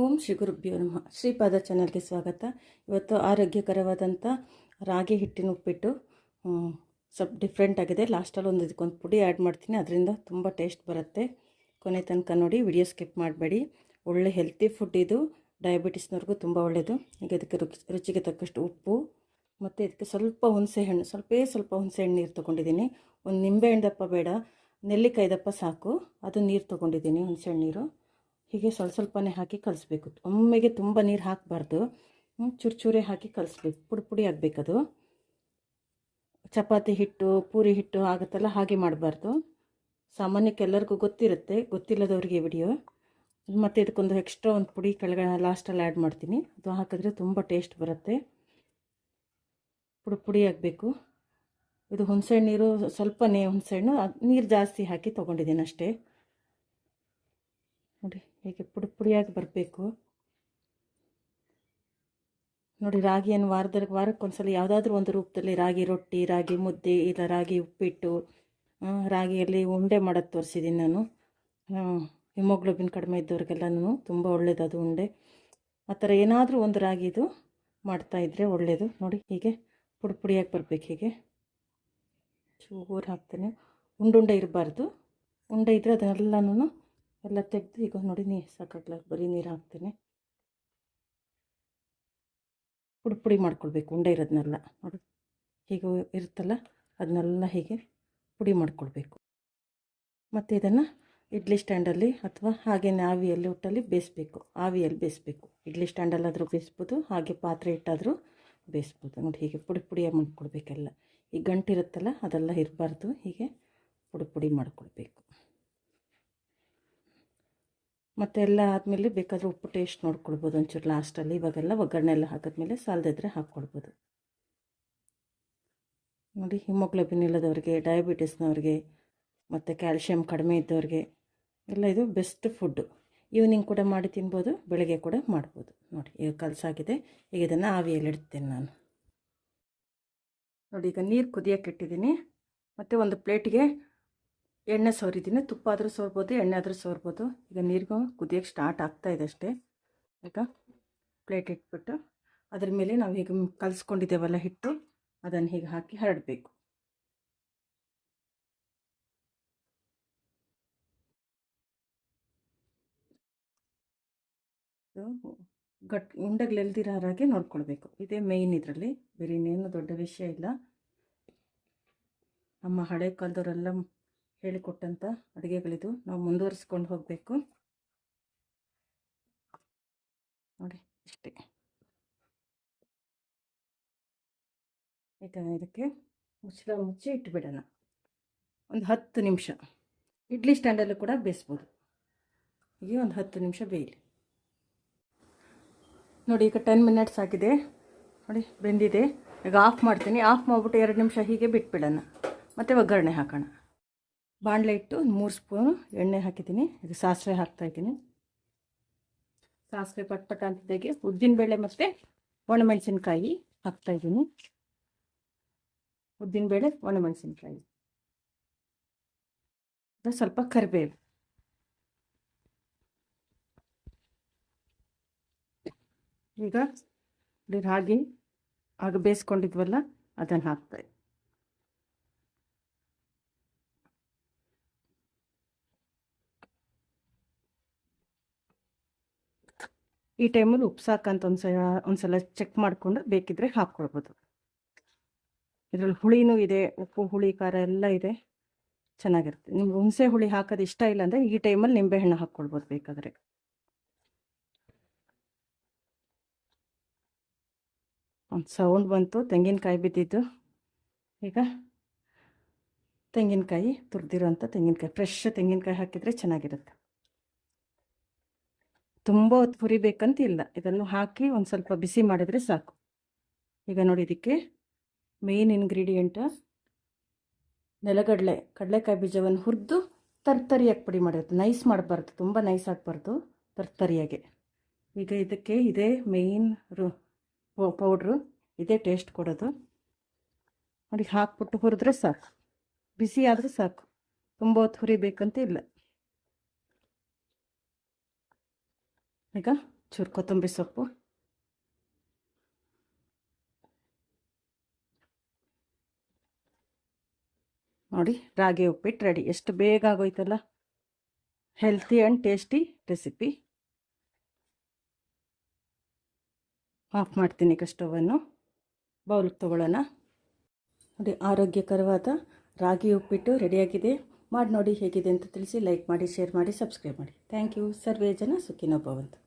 ಓಂ ಶ್ರೀ ಗುರುಭ್ಯೋ ನಮಃ. ಶ್ರೀಪಾದ ಚಾನಲ್ಗೆ ಸ್ವಾಗತ. ಇವತ್ತು ಆರೋಗ್ಯಕರವಾದಂಥ ರಾಗಿ ಹಿಟ್ಟಿನ ಉಪ್ಪಿಟ್ಟು ಸ್ವಲ್ಪ ಡಿಫ್ರೆಂಟ್ ಆಗಿದೆ. ಲಾಸ್ಟಲ್ಲಿ ಒಂದು ಇದಕ್ಕೊಂದು ಪುಡಿ ಆ್ಯಡ್ ಮಾಡ್ತೀನಿ. ಅದರಿಂದ ತುಂಬ ಟೇಸ್ಟ್ ಬರುತ್ತೆ. ಕೊನೆ ತನಕ ನೋಡಿ ವಿಡಿಯೋ ಸ್ಕಿಪ್ ಮಾಡಬೇಡಿ. ಒಳ್ಳೆ ಹೆಲ್ತಿ ಫುಡ್ ಇದು. ಡಯಾಬಿಟಿಸ್ನವ್ರಿಗೂ ತುಂಬ ಒಳ್ಳೆಯದು ಈಗ ಇದಕ್ಕೆ ರುಚಿ, ರುಚಿಗೆ ತಕ್ಕಷ್ಟು ಉಪ್ಪು, ಮತ್ತು ಇದಕ್ಕೆ ಸ್ವಲ್ಪ ಹುಣಸೆ ಹಣ್ಣು, ಸ್ವಲ್ಪೇ ಸ್ವಲ್ಪ ಹುಣಸೆ ಹಣ್ಣು ನೀರು ತೊಗೊಂಡಿದ್ದೀನಿ. ಒಂದು ನಿಂಬೆಹಣ್ಣು ದಪ್ಪ ಬೇಡ. ನೆಲ್ಲಿಕಾಯಿ ದಪ್ಪ ಸಾಕು. ಅದು ನೀರು ತೊಗೊಂಡಿದ್ದೀನಿ, ಹುಣಸೆ ಹಣ್ಣು ನೀರು. ಹೀಗೆ ಸ್ವಲ್ಪ ಸ್ವಲ್ಪನೇ ಹಾಕಿ ಕಲಿಸ್ಬೇಕು. ಒಮ್ಮೆಗೆ ತುಂಬ ನೀರು ಹಾಕಬಾರ್ದು. ಚೂರು ಹಾಕಿ ಕಲಿಸ್ಬೇಕು. ಪುಡಿ ಪುಡಿ ಆಗಬೇಕದು. ಚಪಾತಿ ಹಿಟ್ಟು, ಪೂರಿ ಹಿಟ್ಟು ಆಗುತ್ತಲ್ಲ ಹಾಗೆ ಮಾಡಬಾರ್ದು. ಸಾಮಾನ್ಯಕ್ಕೆ ಎಲ್ಲರಿಗೂ ಗೊತ್ತಿರುತ್ತೆ. ಗೊತ್ತಿಲ್ಲದವ್ರಿಗೆ ವಿಡಿಯೋ. ಮತ್ತು ಇದಕ್ಕೊಂದು ಎಕ್ಸ್ಟ್ರಾ ಒಂದು ಪುಡಿ ಕೆಳಗಡೆ ಲಾಸ್ಟಲ್ಲಿ ಆ್ಯಡ್ ಮಾಡ್ತೀನಿ. ಅದು ಹಾಕಿದ್ರೆ ತುಂಬ ಟೇಸ್ಟ್ ಬರುತ್ತೆ. ಪುಡಿ ಪುಡಿ ಆಗಬೇಕು. ಇದು ಹುಣಸೆಹಣ್ಣು ನೀರು ಸ್ವಲ್ಪನೇ ಹುಣಸೆಹಣ್ಣು ನೀರು ಜಾಸ್ತಿ ಹಾಕಿ ತೊಗೊಂಡಿದ್ದೀನಿ ಅಷ್ಟೇ. ನೋಡಿ. ಹೀಗೆ ಪುಡಿ ಪುಡಿಯಾಗಿ ಬರಬೇಕು. ನೋಡಿ, ರಾಗಿಯನ್ನು ವಾರದಲ್ಲಿ ವಾರಕ್ಕೊಂದ್ಸಲ ಯಾವುದಾದ್ರೂ ಒಂದು ರೂಪದಲ್ಲಿ ರಾಗಿ ರೊಟ್ಟಿ, ರಾಗಿ ಮುದ್ದೆ, ಇಲ್ಲ ರಾಗಿ ಉಪ್ಪಿಟ್ಟು ರಾಗಿಯಲ್ಲಿ ಉಂಡೆ ಮಾಡೋದು ತೋರಿಸಿದ್ದೀನಿ ನಾನು. ಹಿಮೋಗ್ಲೋಬಿನ್ ಕಡಿಮೆ ಇದ್ದವ್ರಿಗೆಲ್ಲನೂ ತುಂಬ ಒಳ್ಳೇದು ಅದು ಉಂಡೆ. ಆ ಥರ ಏನಾದರೂ ಒಂದು ರಾಗಿದು ಮಾಡ್ತಾಯಿದ್ರೆ ಒಳ್ಳೆಯದು ನೋಡಿ, ಹೀಗೆ ಪುಡಿ ಪುಡಿಯಾಗಿ ಬರಬೇಕು ಹೀಗೆ. ಚೂರು ಹಾಕ್ತೇನೆ. ಉಂಡುಂಡೆ ಇರಬಾರ್ದು. ಉಂಡೆ ಇದ್ದರೆ ಅದನ್ನೆಲ್ಲನೂ ಎಲ್ಲ ತೆಗೆದು ಈಗ ನೋಡಿ ನೀರು ಸಾಕಾಗ್ಲಾಗ ಬರೀ ನೀರು ಹಾಕ್ತೀನಿ. ಪುಡಿ ಪುಡಿ ಮಾಡ್ಕೊಳ್ಬೇಕು, ಉಂಡೆ ಇರೋದನ್ನೆಲ್ಲ ನೋಡಿ, ಹೀಗೆ ಇರುತ್ತಲ್ಲ ಅದನ್ನೆಲ್ಲ ಹೀಗೆ ಪುಡಿ ಮಾಡ್ಕೊಳ್ಬೇಕು. ಮತ್ತು ಇದನ್ನು ಇಡ್ಲಿ ಸ್ಟ್ಯಾಂಡಲ್ಲಿ ಅಥವಾ ಹಾಗೆ ಆವಿಯಲ್ಲಿ ಒಟ್ಟಲ್ಲಿ ಬೇಯಿಸ್ಬೇಕು. ಆವಿಯಲ್ಲಿ ಬೇಯಿಸ್ಬೇಕು. ಇಡ್ಲಿ ಸ್ಟ್ಯಾಂಡಲ್ಲಾದರೂ ಬೇಯಿಸ್ಬೋದು, ಹಾಗೆ ಪಾತ್ರೆ ಇಟ್ಟಾದರೂ ಬೇಯಿಸ್ಬೋದು. ನೋಡಿ, ಹೀಗೆ ಪುಡಿ ಪುಡಿಯಾಗಿ ಮಾಡ್ಕೊಳ್ಬೇಕೆಲ್ಲ. ಈ ಗಂಟಿರುತ್ತಲ್ಲ, ಅದೆಲ್ಲ ಇರಬಾರ್ದು. ಹೀಗೆ ಪುಡಿ ಪುಡಿ ಮಾಡ್ಕೊಳ್ಬೇಕು. ಮತ್ತು ಎಲ್ಲ ಆದಮೇಲೆ ಬೇಕಾದರೆ ಉಪ್ಪು ಟೇಸ್ಟ್ ನೋಡ್ಕೊಳ್ಬೋದು ಒಂಚೂರು ಲಾಸ್ಟಲ್ಲಿ ಇವಾಗೆಲ್ಲ ಒಗ್ಗರಣೆ ಎಲ್ಲ ಹಾಕಿದ್ಮೇಲೆ ಸಾಲದಿದ್ರೆ ಹಾಕ್ಕೊಳ್ಬೋದು. ನೋಡಿ ಹಿಮೋಗ್ಲೋಬಿನ್ ಇಲ್ಲದವ್ರಿಗೆ ಡಯಾಬಿಟಿಸ್ನವ್ರಿಗೆ ಮತ್ತು ಕ್ಯಾಲ್ಶಿಯಂ ಕಡಿಮೆ ಇದ್ದವ್ರಿಗೆ, ಎಲ್ಲ ಇದು ಬೆಸ್ಟ್ ಫುಡ್ಡು ಈವ್ನಿಂಗ್ ಕೂಡ ಮಾಡಿ ತಿನ್ಬೋದು, ಬೆಳಗ್ಗೆ ಕೂಡ ಮಾಡ್ಬೋದು. ನೋಡಿ, ಈಗ ಕಲಸಾಗಿದೆ. ಈಗ ಇದನ್ನು ಆವಿಯಲ್ಲಿ ಇಡ್ತೇನೆ ನಾನು. ನೋಡಿ, ಈಗ ನೀರು ಕುದಿಯೋಕೆ ಇಟ್ಟಿದ್ದೀನಿ. ಮತ್ತು ಒಂದು ಪ್ಲೇಟಿಗೆ ಎಣ್ಣೆ ಸೋರಿದ್ದೀನಿ ತುಪ್ಪ ಆದರೂ ಸೋರ್ಬೋದು ಎಣ್ಣೆ ಆದರೂ ಸೋರ್ಬೋದು. ಈಗ ನೀರಿಗೂ ಕುದಿಯೋಕ್ಕೆ ಸ್ಟಾರ್ಟ್ ಆಗ್ತಾ ಇದೆ ಅಷ್ಟೇ. ಈಗ ಪ್ಲೇಟ್ ಇಟ್ಬಿಟ್ಟು ಅದ್ರ ಮೇಲೆ ನಾವು ಈಗ ಕಲಿಸ್ಕೊಂಡಿದ್ದೇವಲ್ಲ ಹಿಟ್ಟು, ಅದನ್ನು ಹೀಗೆ ಹಾಕಿ ಹರಡಬೇಕು. ಗಟ್ ಉಂಡಗಳೆಲ್ದಿರೋ ಹಾಗೆ ನೋಡ್ಕೊಳ್ಬೇಕು. ಇದೇ ಮೇಯ್ನ್ ಇದರಲ್ಲಿ, ಬೇರೆ ಇನ್ನೇನು ದೊಡ್ಡ ವಿಷಯ ಇಲ್ಲ. ನಮ್ಮ ಹಳೆ ಕಾಲದವರೆಲ್ಲ ಹೇಳಿಕೊಟ್ಟಂಥ ಅಡುಗೆಗಳಿದು ನಾವು ಮುಂದುವರಿಸ್ಕೊಂಡು ಹೋಗಬೇಕು. ನೋಡಿ, ಇಷ್ಟೇ. ಈಗ ಇದಕ್ಕೆ ಮುಚ್ಚಳ ಮುಚ್ಚಿ ಇಟ್ಬಿಡೋಣ. ಒಂದು ಹತ್ತು ನಿಮಿಷ. ಇಡ್ಲಿ ಸ್ಟ್ಯಾಂಡಲ್ಲೂ ಕೂಡ ಬೇಯಿಸ್ಬೋದು. ಈಗ ಒಂದು ಹತ್ತು ನಿಮಿಷ ಬೇಯಲಿ. ನೋಡಿ, ಈಗ ಟೆನ್ ಮಿನಿಟ್ಸ್ ಆಗಿದೆ. ನೋಡಿ, ಬೆಂದಿದೆ. ಈಗ ಆಫ್ ಮಾಡ್ತೀನಿ. ಆಫ್ ಮಾಡಿಬಿಟ್ಟು ಎರಡು ನಿಮಿಷ ಹೀಗೆ ಬಿಟ್ಬಿಡೋಣ. ಮತ್ತು ಒಗ್ಗರಣೆ ಹಾಕೋಣ. ಬಾಣಲೆ ಇಟ್ಟು ಮೂರು ಸ್ಪೂನು ಎಣ್ಣೆ ಹಾಕಿದ್ದೀನಿ. ಇದು ಸಾಸಿವೆ ಹಾಕ್ತಾಯಿದ್ದೀನಿ ಸಾಸಿವೆ ಪಟ್ಪಟ ಅಂತಿದ್ದಾಗೆ ಉದ್ದಿನಬೇಳೆ ಮತ್ತು ಒಣಮೆಣಸಿನ್ಕಾಯಿ ಹಾಕ್ತಾಯಿದ್ದೀನಿ ಉದ್ದಿನಬೇಳೆ ಒಣಮೆಣಸಿನ್ಕಾಯಿ. ಸ್ವಲ್ಪ ಕರಿಬೇವು. ಈಗ ರಾಗಿ ಆಗ ಬೇಯಿಸ್ಕೊಂಡಿದ್ವಲ್ಲ, ಅದನ್ನು ಹಾಕ್ತಾಯಿದ್ದೀನಿ ಈ ಟೈಮಲ್ಲಿ ಉಪ್ಪು ಸಾಕಂತ ಒಂದ್ಸಲ ಒಂದ್ಸಲ ಚೆಕ್ ಮಾಡಿಕೊಂಡು ಬೇಕಿದ್ರೆ ಹಾಕ್ಕೊಳ್ಬೋದು. ಇದರಲ್ಲಿ ಹುಳಿನೂ ಇದೆ, ಉಪ್ಪು, ಹುಳಿ, ಖಾರ ಎಲ್ಲ ಇದೆ. ಚೆನ್ನಾಗಿರುತ್ತೆ. ನಿಮ್ಗೆ ಹುಣಸೆ ಹುಳಿ ಹಾಕೋದು ಇಷ್ಟ ಇಲ್ಲ ಅಂದರೆ ಈ ಟೈಮಲ್ಲಿ ನಿಂಬೆಹಣ್ಣು ಹಾಕ್ಕೊಳ್ಬೋದು ಬೇಕಾದರೆ. ಒಂದು ಸೌಂಡ್ ಬಂತು, ತೆಂಗಿನಕಾಯಿ ಬಿದ್ದಿದ್ದು. ಈಗ ತೆಂಗಿನಕಾಯಿ ತುರಿದಿರೋಂಥ ತೆಂಗಿನಕಾಯಿ ಫ್ರೆಶ್ ತೆಂಗಿನಕಾಯಿ ಹಾಕಿದರೆ ಚೆನ್ನಾಗಿರುತ್ತೆ. ತುಂಬ ಹೊತ್ತು ಹುರಿಬೇಕಂತ ಇಲ್ಲ. ಇದನ್ನು ಹಾಕಿ ಒಂದು ಸ್ವಲ್ಪ ಬಿಸಿ ಮಾಡಿದರೆ ಸಾಕು. ಈಗ ನೋಡಿ ಇದಕ್ಕೆ ಮೇನ್ ಇಂಗ್ರೀಡಿಯೆಂಟ ನೆಲಗಡಲೆ, ಕಡಲೆಕಾಯಿ ಬೀಜವನ್ನು ಹುರಿದು ತರ್ತರಿಯಾಗಿ ಪುಡಿ ಮಾಡಿರುತ್ತೆ. ನೈಸ್ ಮಾಡಬಾರ್ದು, ತುಂಬ ನೈಸ್ ಆಗಬಾರ್ದು ತರ್ತರಿಯಾಗೆ. ಈಗ ಇದಕ್ಕೆ ಇದೇ ಮೇಯ್ನ್ ರು ಪೌಡ್ರು, ಇದೇ ಟೇಸ್ಟ್ ಕೊಡೋದು. ನೋಡಿ ಹಾಕ್ಬಿಟ್ಟು ಹುರಿದ್ರೆ ಸಾಕು. ಬಿಸಿ ಆದರೆ ಸಾಕು. ತುಂಬ ಹೊತ್ತು ಹುರಿಬೇಕಂತ ಇಲ್ಲ. ಈಗ ಚೂರು ಕೊತ್ತಂಬರಿ ಸೊಪ್ಪು ನೋಡಿ, ರಾಗಿ ಉಪ್ಪಿಟ್ಟು ರೆಡಿ ಎಷ್ಟು ಬೇಗ ಆಗೋಯ್ತಲ್ಲ? Healthy and tasty recipe off ಮಾಡ್ತೀನಿ ಈಗ ಸ್ಟವನ್ನು ಬೌಲ್ಗೆ ತೊಗೊಳ್ಳೋಣ. ನೋಡಿ, ಆರೋಗ್ಯಕರವಾದ ರಾಗಿ ಉಪ್ಪಿಟ್ಟು ರೆಡಿಯಾಗಿದೆ ಮಾಡಿ ನೋಡಿ ಹೇಗಿದೆ ಅಂತ ತಿಳಿಸಿ ಲೈಕ್ ಮಾಡಿ ಶೇರ್ ಮಾಡಿ ಸಬ್ಸ್ಕ್ರೈಬ್ ಮಾಡಿ. ಥ್ಯಾಂಕ್ ಯು ಸರ್ವೇ ಜನ ಸುಖಿನೋ ಭವಂತು